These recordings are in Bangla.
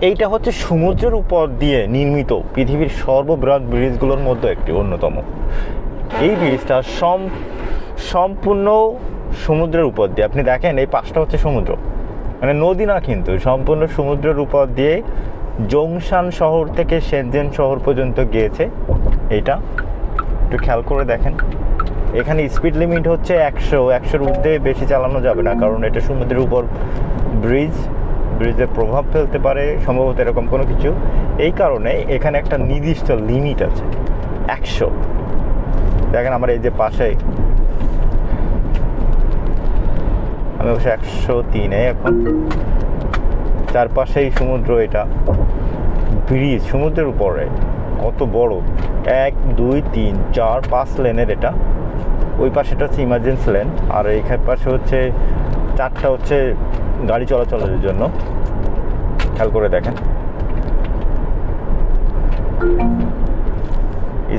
এইটা হচ্ছে সমুদ্রের উপর দিয়ে নির্মিত পৃথিবীর সর্ববৃহৎ ব্রিজগুলোর মধ্যে একটি, অন্যতম। এই ব্রিজটা সম, সম্পূর্ণ সমুদ্রের উপর দিয়ে, আপনি দেখেন এই পাশটা হচ্ছে সমুদ্র। মানে নদী না কিন্তু, সম্পূর্ণ সমুদ্রের উপর দিয়ে জংশান শহর থেকে সেনজেন শহর পর্যন্ত গিয়েছে এইটা। একটু খেয়াল করে দেখেন। এখানে স্পিড লিমিট হচ্ছে একশো, একশোর ঊর্ধ্বে বেশি চালানো যাবে না, কারণ এটা সমুদ্রের উপর ব্রিজ। ব্রিজের প্রভাব ফেলতে পারে, সম্ভবত এরকম কোনো কিছু। এই কারণে এখানে একটা নির্দিষ্ট লিমিট আছে, একশো। দেখেন আমার এই যে পাশে। আমি অবশ্য একশো তিনে এখন। চারপাশেই সমুদ্র এটা। ব্রিজ, সমুদ্রের উপরে। কত বড়। এক, দুই, তিন, চার, পাঁচ লেনের এটা। ওই পাশেটা হচ্ছে ইমার্জেন্সি লেন আর এই পাশে হচ্ছে, চারটা হচ্ছে গাড়ি চলাচলের জন্য। খেয়াল করে দেখেন।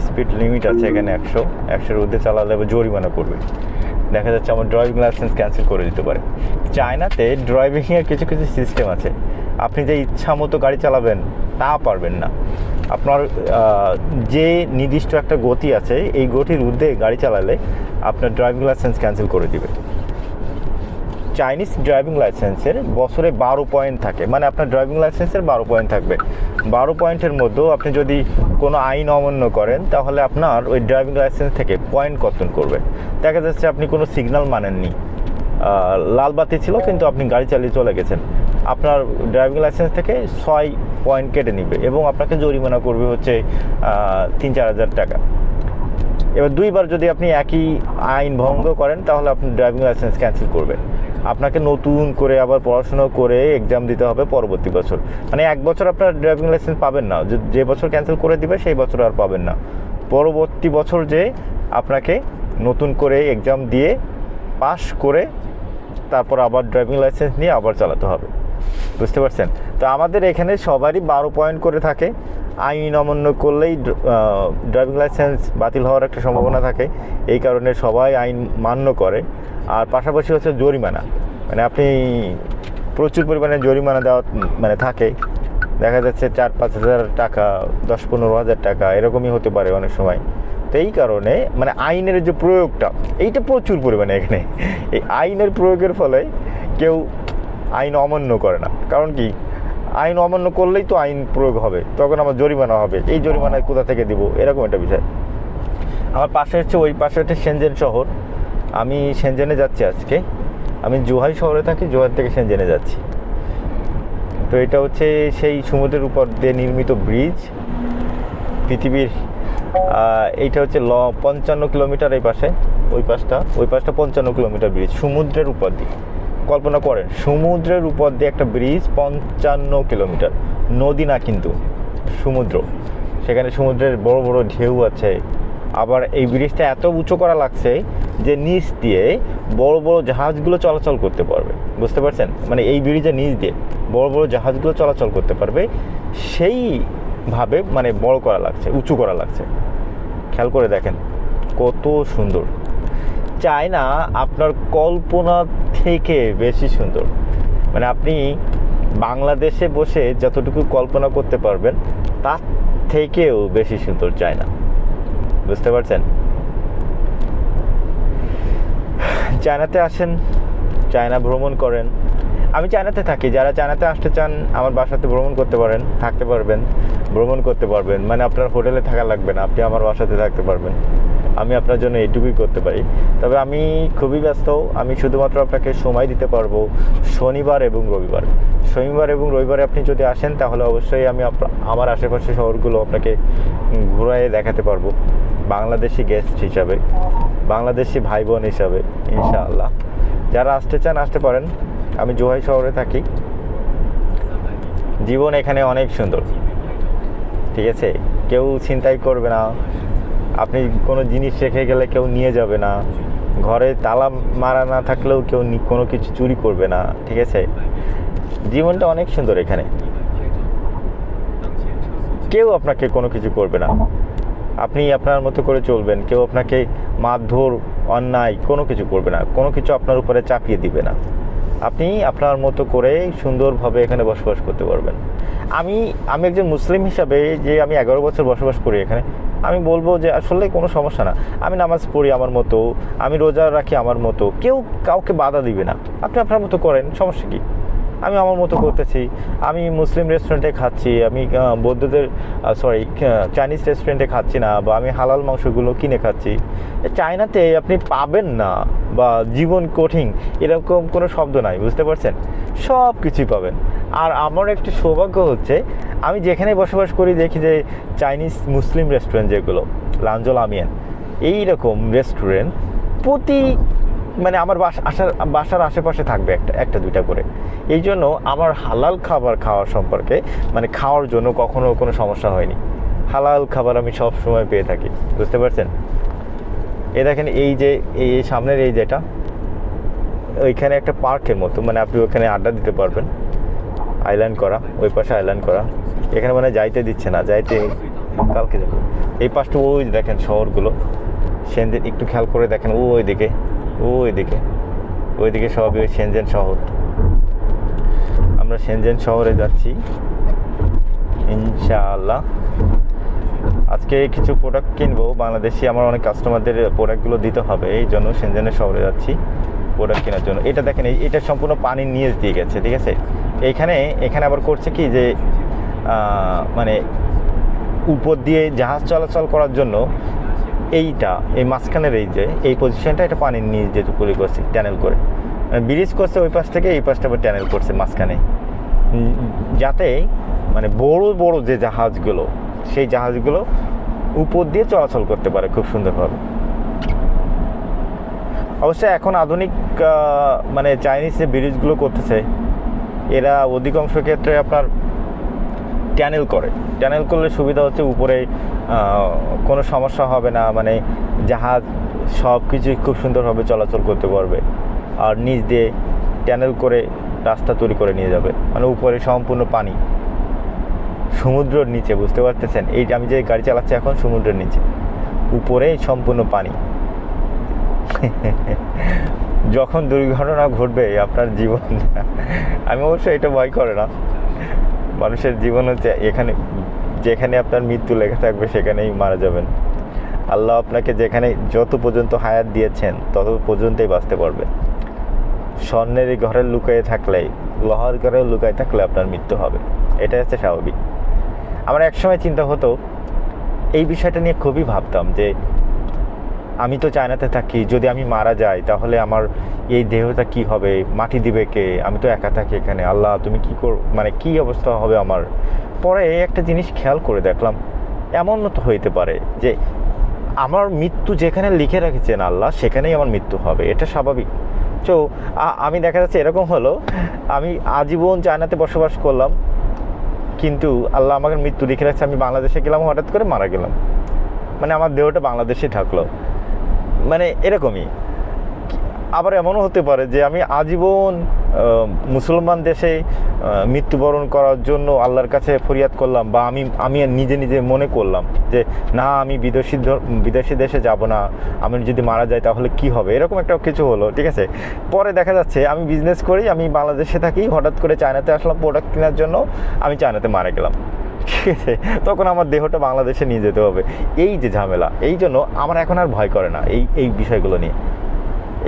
স্পিড লিমিট আছে এখানে একশো। একশোর ঊর্ধ্বে চালালে জরিমানা করবে। দেখা যাচ্ছে আমার ড্রাইভিং লাইসেন্স ক্যান্সেল করে দিতে পারে। চায়নাতে ড্রাইভিংয়ের কিছু কিছু সিস্টেম আছে। আপনি যে ইচ্ছা মতো গাড়ি চালাবেন, তা পারবেন না। আপনার যে নির্দিষ্ট একটা গতি আছে, এই গতির ঊর্ধ্বে গাড়ি চালালে আপনার ড্রাইভিং লাইসেন্স ক্যান্সেল করে দিবে। চাইনিজ ড্রাইভিং লাইসেন্সের বছরে বারো পয়েন্ট থাকে। মানে আপনার ড্রাইভিং লাইসেন্সের বারো পয়েন্ট থাকবে। বারো পয়েন্টের মধ্যেও আপনি যদি কোনো আইন অমান্য করেন, তাহলে আপনার ওই ড্রাইভিং লাইসেন্স থেকে পয়েন্ট কর্তন করবে। দেখা যাচ্ছে আপনি কোনো সিগন্যাল মানেননি। লাল বাতি ছিল, কিন্তু আপনি গাড়ি চালিয়ে চলে গেছেন। আপনার ড্রাইভিং লাইসেন্স থেকে ছয় পয়েন্ট কেটে নিবে এবং আপনাকে জরিমানা করবে হচ্ছে তিন চার হাজার টাকা। এবার দুইবার যদি আপনি একই আইন ভঙ্গ করেন, তাহলে আপনি ড্রাইভিং লাইসেন্স ক্যান্সেল করবেন। আপনাকে নতুন করে আবার পড়াশোনা করে এক্সাম দিতে হবে পরবর্তী বছর। মানে এক বছর আপনার ড্রাইভিং লাইসেন্স পাবেন না। যে- বছর ক্যান্সেল করে দিবে, সেই বছর আর পাবেন না। পরবর্তী বছর যে আপনাকে নতুন করে এক্সাম দিয়ে পাশ করে তারপর আবার ড্রাইভিং লাইসেন্স নিয়ে আবার চালাতে হবে। বুঝতে পারছেন? তো আমাদের এখানে সবারই বারো পয়েন্ট করে থাকে। আইন অমান্য করলেই ড্রাইভিং লাইসেন্স বাতিল হওয়ার একটা সম্ভাবনা থাকে। এই কারণে সবাই আইন মান্য করে। আর পাশাপাশি হচ্ছে জরিমানা। মানে আপনি প্রচুর পরিমাণে জরিমানা দেওয়া মানে থাকে। দেখা যাচ্ছে চার, পাঁচ হাজার টাকা, দশ, পনেরো হাজার টাকা, এরকমই হতে পারে অনেক সময়। তো এই কারণে মানে আইনের যে প্রয়োগটা, এইটা প্রচুর পরিমাণে এখানে। এই আইনের প্রয়োগের ফলে কেউ আইন অমান্য করে না। কারণ কি? আইন অমান্য করলেই তো আইন প্রয়োগ হবে, তখন আমার জরিমানা হবে, এই জরিমানায় কোথা থেকে দিব? এরকম একটা বিষয়। আমার পাশে হচ্ছে, ওই পাশে হচ্ছে সেনজেন শহর। আমি সেনজেনে যাচ্ছি আজকে। আমি জোহাই শহরে থাকি জোহার থেকে সেনজেনে যাচ্ছি। তো এটা হচ্ছে সেই সমুদ্রের উপর দিয়ে নির্মিত ব্রিজ। পৃথিবীর এইটা হচ্ছে ল, পঞ্চান্ন কিলোমিটার এই পাশে, ওই পাশটা ওই পাশটা পঞ্চান্ন কিলোমিটার ব্রিজ, সমুদ্রের উপর দিয়ে। কল্পনা করেন, সমুদ্রের উপর দিয়ে একটা ব্রিজ পঞ্চান্ন কিলোমিটার নদী না কিন্তু, সমুদ্র। সেখানে সমুদ্রের বড় বড় ঢেউ আছে। আবার এই ব্রিজটা এত উঁচু করা লাগছে যে নিচ দিয়ে বড় বড় জাহাজগুলো চলাচল করতে পারবে। বুঝতে পারছেন? মানে এই ব্রিজের নিচ দিয়ে বড় বড় জাহাজগুলো চলাচল করতে পারবে। সেইভাবে মানে বড় করা লাগছে, উঁচু করা লাগছে। খেয়াল করে দেখেন, কত সুন্দর। চায় না আপনার কল্পনা থেকে বেশি সুন্দর। মানে আপনি বাংলাদেশে বসে যতটুকু কল্পনা করতে পারবেন, তার থেকেও বেশি সুন্দর চায়না। বুঝতে পারছেন? চায়নাতে আসেন, চায়না ভ্রমণ করেন। আমি চায়নাতে থাকি, যারা চায়নাতে আসতে চান, আমার বাসাতে ভ্রমণ করতে পারেন, থাকতে পারবেন, ভ্রমণ করতে পারবেন। মানে আপনার হোটেলে থাকা লাগবে না, আপনি আমার বাসাতে থাকতে পারবেন। আমি আপনার জন্য এইটুকুই করতে পারি। তবে আমি খুবই ব্যস্ত। আমি শুধুমাত্র আপনাকে সময় দিতে পারব শনিবার এবং রবিবার। শনিবার এবং রবিবারে আপনি যদি আসেন, তাহলে অবশ্যই আমি আমার আশেপাশে শহরগুলো আপনাকে ঘুরায় দেখাতে পারব। বাংলাদেশি গেস্ট হিসাবে, বাংলাদেশি ভাই বোন হিসাবে, ইনশাআল্লাহ। যারা আসতে চান, আসতে পারেন। আমি জোহাই শহরে থাকি। জীবন এখানে অনেক সুন্দর। ঠিক আছে? কেউ চিন্তাই করবে না। আপনি কোনো জিনিস রেখে গেলে কেউ নিয়ে যাবে না। ঘরে তালা মারা না থাকলেও কেউ কোনো কিছু চুরি করবে না, ঠিক আছে? জীবনটা অনেক সুন্দর এখানে। কেউ আপনাকে কোনো কিছু করবে না। আপনি আপনার মতো করে চলবেন, কেউ আপনাকে মারধর, অন্যায় কোনো কিছু করবে না, কোনো কিছু আপনার উপরে চাপিয়ে দিবে না। আপনি আপনার মতো করে সুন্দরভাবে এখানে বসবাস করতে পারবেন। আমি আমি একজন মুসলিম হিসাবে যে আমি এগারো বছর বসবাস করি এখানে আমি বলব যে আসলে কোনো সমস্যা না। আমি নামাজ পড়ি আমার মতো, আমি রোজা রাখি আমার মতো। কেউ কাউকে বাধা দিবে না। আপনি আপনার মতো করেন, সমস্যা কী? আমি আমার মতো করতেছি। আমি মুসলিম রেস্টুরেন্টে খাচ্ছি, আমি বৌদ্ধদের সরি চাইনিজ রেস্টুরেন্টে খাচ্ছি না, বা আমি হালাল মাংসগুলো কিনে খাচ্ছি। চায়নাতে আপনি পাবেন না, বা জীবন কঠিন, এরকম কোনো শব্দ নাই, বুঝতে পারছেন? সব কিছুই পাবেন। আর আমার একটি সৌভাগ্য হচ্ছে, আমি যেখানে বসবাস করি দেখি যে চাইনিজ মুসলিম রেস্টুরেন্ট যেগুলো, লাঞ্জল আমিয়ান, এইরকম রেস্টুরেন্ট প্রতি মানে আমার বাসা, আসার, বাসার আশেপাশে থাকবে একটা একটা, দুইটা করে। এই জন্য আমার হালাল খাবার খাওয়ার সম্পর্কে মানে খাওয়ার জন্য কখনো কোনো সমস্যা হয়নি। হালাল খাবার আমি সব সময় পেয়ে থাকি, বুঝতে পারছেন? এ দেখেন এই যে, এই সামনের এই যেটা, ওইখানে একটা পার্কের মতো মানে আপনি ওখানে আড্ডা দিতে পারবেন। আইল্যান্ড করা, ওই পাশে আইল্যান্ড করা। এখানে মানে যাইতে দিচ্ছে না, যাইতে কালকে যাব। এই পাশটা ওই দেখেন শহরগুলো। সেনজেন একটু খেয়াল করে দেখেন, ওই দিকে ওই দিকে ওই দিকে সবই ওই সেনজেন শহর। আমরা সেনজেন শহরে যাচ্ছি, ইনশাআল্লাহ। আজকে কিছু প্রোডাক্ট কিনবো, বাংলাদেশি আমার অনেক কাস্টমারদের প্রোডাক্টগুলো দিতে হবে, এই জন্য সেনজেনের শহরে যাচ্ছি প্রোডাক্ট কেনার জন্য। এটা দেখেন এটা সম্পূর্ণ পানির নিয়ে দিয়ে গেছে, ঠিক আছে? এইখানে এখানে আবার করছে কি যে মানে উপর দিয়ে জাহাজ চলাচল করার জন্য এইটা, এই মাঝখানের এই যে, এই পজিশনটা এটা পানির নিচ দিয়ে করে করছে ট্যানেল করে। ব্রিজ করছে ওই পাশ থেকে, এই পাশটা আবার ট্যানেল করছে মাঝখানে। যাতে মানে বড় বড় যে জাহাজগুলো, সেই জাহাজগুলো উপর দিয়ে চলাচল করতে পারে খুব সুন্দরভাবে। অবশ্য এখন আধুনিক মানে চাইনিজ যে ব্রিজগুলো করতেছে, এরা অধিকাংশ ক্ষেত্রে আপনার ট্যানেল করে। ট্যানেল করলে সুবিধা হচ্ছে উপরে কোনো সমস্যা হবে না মানে জাহাজ সব কিছু খুব সুন্দরভাবে চলাচল করতে পারবে। আর নিচ দিয়ে ট্যানেল করে রাস্তা তৈরি করে নিয়ে যাবে। মানে উপরে সম্পূর্ণ পানি। সমুদ্রের নিচে, বুঝতে পারতেছেন? এই আমি যে গাড়ি চালাচ্ছি এখন সমুদ্রের নিচে। উপরে সম্পূর্ণ পানি। যখন দুর্ঘটনা ঘটবে আপনার জীবন, আমি অবশ্য এটা ভয় করে না। মানুষের জীবন হচ্ছে এখানে, যেখানে আপনার মৃত্যু লেখা থাকবে, সেখানেই মারা যাবেন। আল্লাহ আপনাকে যেখানে যত পর্যন্ত হায়াত দিয়েছেন, তত পর্যন্তই বাঁচতে পারবে। স্বর্ণের ঘরে লুকিয়ে থাকলে, লোহার ঘরে লুকায় থাকলে আপনার মৃত্যু হবে। এটা হচ্ছে স্বাভাবিক। আমার একসময় চিন্তা হতো, এই বিষয়টা নিয়ে খুবই ভাবতাম যে আমি তো চায়নাতে থাকি, যদি আমি মারা যাই, তাহলে আমার এই দেহটা কি হবে? মাটি দিবে কে? আমি তো একা থাকি এখানে। আল্লাহ, তুমি কি কর মানে কি অবস্থা হবে আমার? পরে একটা জিনিস খেয়াল করে দেখলাম, এমন তো হইতে পারে যে আমার মৃত্যু যেখানে লিখে রেখেছেন আল্লাহ, সেখানেই আমার মৃত্যু হবে। এটা স্বাভাবিক। তো আমি দেখা যাচ্ছে এরকম হলো, আমি আজীবন চায়নাতে বসবাস করলাম, কিন্তু আল্লাহ আমাকে মৃত্যু লিখে রাখছে, আমি বাংলাদেশে গেলাম, হঠাৎ করে মারা গেলাম। মানে আমার দেহটা বাংলাদেশে থাকল মানে এরকমই। আবার এমনও হতে পারে যে আমি আজীবন মুসলমান দেশে মৃত্যুবরণ করার জন্য আল্লাহর কাছে ফরিয়াদ করলাম বা আমি আমি নিজে নিজে মনে করলাম যে, না, আমি বিদেশি বিদেশি দেশে যাব না। আমি যদি মারা যাই তাহলে কি হবে? এরকম একটা কিছু হলো, ঠিক আছে? পরে দেখা যাচ্ছে আমি বিজনেস করি, আমি বাংলাদেশে থাকি, হঠাৎ করে চায়নাতে আসলাম প্রোডাক্ট কেনার জন্য, আমি চায়নাতে মারা গেলাম। ঠিক আছে তখন আমার দেহটা বাংলাদেশে নিয়ে যেতে হবে। এই যে ঝামেলা, এই জন্য আমার এখন আর ভয় করে না এই এই বিষয়গুলো নিয়ে।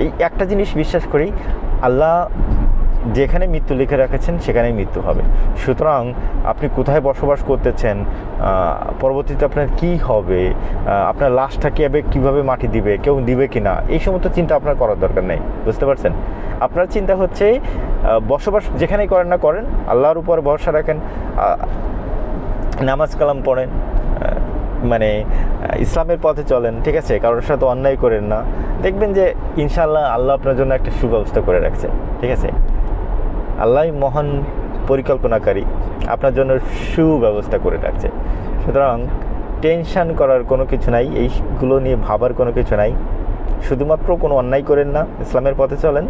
এই একটা জিনিস বিশ্বাস করি, আল্লাহ যেখানে মৃত্যু লিখে রেখেছেন, সেখানেই মৃত্যু হবে। সুতরাং আপনি কোথায় বসবাস করতেছেন পরবর্তীতে আপনার কি হবে আপনার লাশটা কীভাবে কীভাবে মাটি দিবে, কেউ দিবে কি না এই সমস্ত চিন্তা আপনার করার দরকার নেই, বুঝতে পারছেন? আপনার চিন্তা হচ্ছে বসবাস যেখানেই করেন না করেন, আল্লাহর উপর ভরসা রাখেন নামাজ কালাম পড়েন মানে ইসলামের পথে চলেন, ঠিক আছে? কারোর সাথে অন্যায় করেন না। দেখবেন যে ইনশাল্লাহ আল্লাহ আপনার জন্য একটা সুব্যবস্থা করে রাখছে, ঠিক আছে? আল্লাহ মহান পরিকল্পনাকারী, আপনার জন্য সুব্যবস্থা করে রাখছে। সুতরাং টেনশান করার কোনো কিছু নাই, এইগুলো নিয়ে ভাবার কোনো কিছু নাই। শুধুমাত্র কোনো অন্যায় করেন না, ইসলামের পথে চলেন।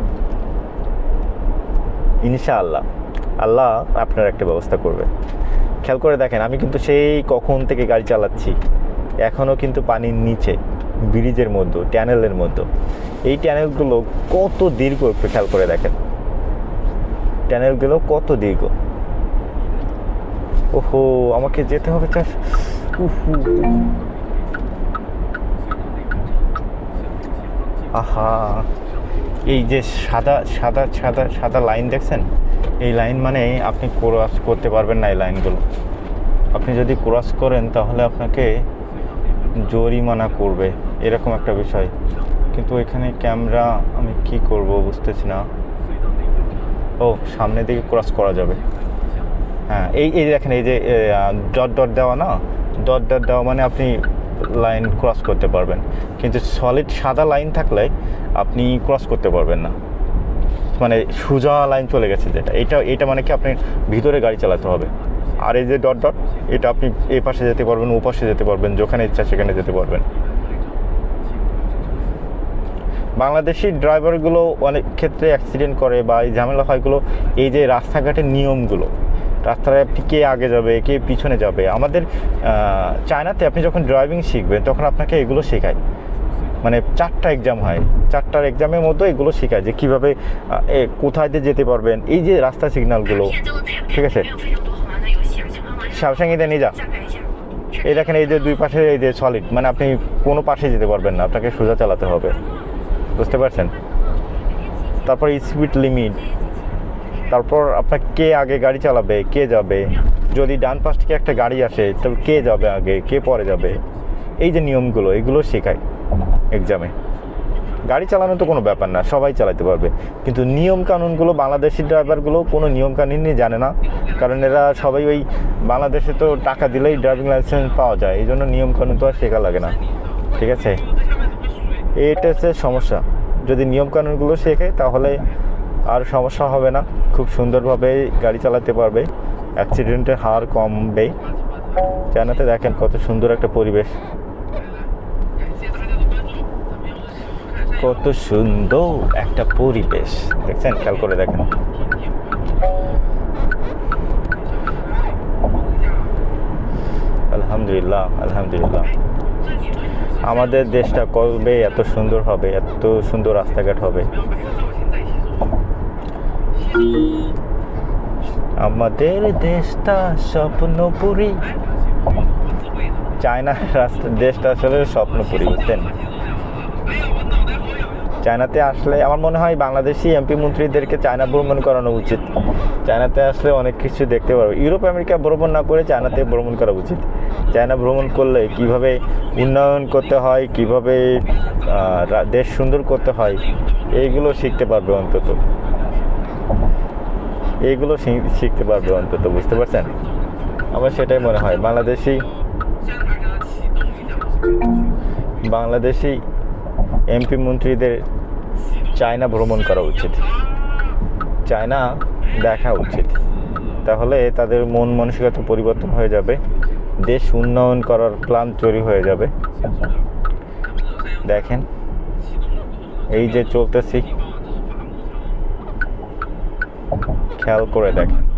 ইনশাআল্লাহ। আল্লাহ আপনার একটা ব্যবস্থা করবে। খেয়াল করে দেখেন, আমি কিন্তু সেই কখন থেকে গাড়ি চালাচ্ছি, এখনও কিন্তু পানির নিচে, ব্রিজের মধ্যে ট্যানেলের মধ্যে। এই ট্যানেলগুলো কত দীর্ঘ একটু খেয়াল করে দেখেন। ট্যানেলগুলো কত দীর্ঘ। ওহো, আমাকে যেতে হবে চাষ। উহু আহা। এই যে সাদা সাদা সাদা সাদা লাইন দেখছেন? এই লাইন মানে আপনি ক্রস করতে পারবেন না এই লাইনগুলো আপনি যদি ক্রস করেন তাহলে আপনাকে জরিমানা করবে, এরকম একটা বিষয়। কিন্তু এখানে ক্যামেরা আমি কি করব বুঝতেছি না। ও, সামনের দিকে ক্রস করা যাবে। হ্যাঁ এই এই দেখেন, এই যে ডট ডট দেওয়া না? ডট ডট দেওয়া মানে আপনি লাইন ক্রস করতে পারবেন। কিন্তু সলিড সাদা লাইন থাকলে আপনি ক্রস করতে পারবেন না। মানে সোজা লাইন চলে গেছে যেটা। এটা এটা মানে কি আপনি ভিতরে গাড়ি চালাতে হবে। আর এই যে ডট ডট এটা আপনি এই পাশে যেতে পারবেন, ও পাশে যেতে পারবেন, যেখানে ইচ্ছা সেখানে যেতে পারবেন। বাংলাদেশি ড্রাইভারগুলো অনেক ক্ষেত্রে অ্যাক্সিডেন্ট করে বা এই ঝামেলা হয়গুলো এই যে রাস্তাঘাটের নিয়মগুলো। রাস্তায় কে আগে যাবে, কে পিছনে যাবে? আমাদের চায়নাতে আপনি যখন ড্রাইভিং শিখবেন, তখন আপনাকে এগুলো শেখায়। মানে চারটা এক্সাম হয়। চারটার এক্সামের মধ্যে এগুলো শেখায় যে কীভাবে কোথায় দিয়ে যেতে পারবেন, এই যে রাস্তা সিগনালগুলো ঠিক আছে? স্যামসাংয়ে নিয়ে যা। এই দেখেন, এই যে দুই পাশে এই যে সলিড মানে আপনি কোনো পাশে যেতে পারবেন না, আপনাকে সোজা চালাতে হবে। বুঝতে পারছেন? তারপর স্পিড লিমিট তারপর আপনার কে আগে গাড়ি চালাবে? কে যাবে? যদি ডান পাশ থেকে একটা গাড়ি আসে তবে কে যাবে আগে? কে পরে যাবে? এই যে নিয়মগুলো, এগুলো শেখায় এক্সামে গাড়ি চালানো তো কোনো ব্যাপার না, সবাই চালাতে পারবে। কিন্তু নিয়ম কানুনগুলো, বাংলাদেশি ড্রাইভারগুলো কোনো নিয়ম কানুনই জানে না। কারণ এরা সবাই ওই বাংলাদেশে তো টাকা দিলেই ড্রাইভিং লাইসেন্স পাওয়া যায়। এই জন্য নিয়ম কানুন তো আর শেখা লাগে না। ঠিক আছে? এটা হচ্ছে সমস্যা। যদি নিয়ম কানুনগুলো শেখে তাহলে আর সমস্যা হবে না, খুব সুন্দরভাবে গাড়ি চালাতে পারবে। অ্যাক্সিডেন্টের হার কমবে। জানাতে দেখেন কত সুন্দর একটা পরিবেশ। কত সুন্দর একটা পরিবেশ। দেখছেন? খেয়াল করে দেখেন। আলহামদুলিল্লাহ আলহামদুলিল্লাহ। আমাদের দেশটা কবে এত সুন্দর হবে, এত সুন্দর রাস্তাঘাট হবে। আমাদের দেশটা স্বপ্নপুরী। চায়না রাস্তা দেশটা আসলে স্বপ্নপুরী, বুঝতেন? চায়নাতে আসলে আমার মনে হয় বাংলাদেশি এমপি মন্ত্রীদেরকে চায়না ভ্রমণ করানো উচিত। চায়নাতে আসলে অনেক কিছু দেখতে পারবে। ইউরোপ, আমেরিকা ভ্রমণ না করে চায়নাতে ভ্রমণ করা উচিত। চায়না ভ্রমণ করলে কীভাবে উন্নয়ন করতে হয়, কীভাবে দেশ সুন্দর করতে হয়, এইগুলো শিখতে পারবে অন্তত। এইগুলো শিখতে পারবে অন্তত, বুঝতে পারছেন? আমার সেটাই মনে হয়। বাংলাদেশি বাংলাদেশি এমপি মন্ত্রীদের চায়না ভ্রমণ করা উচিত। চায়না দেখা উচিত। তাহলে তাদের মন মানসিকতা পরিবর্তন হয়ে যাবে। দেশ উন্নয়ন করার প্ল্যান তৈরি হয়ে যাবে। দেখেন, এই যে চলতেছি খেয়াল করে দেখেন।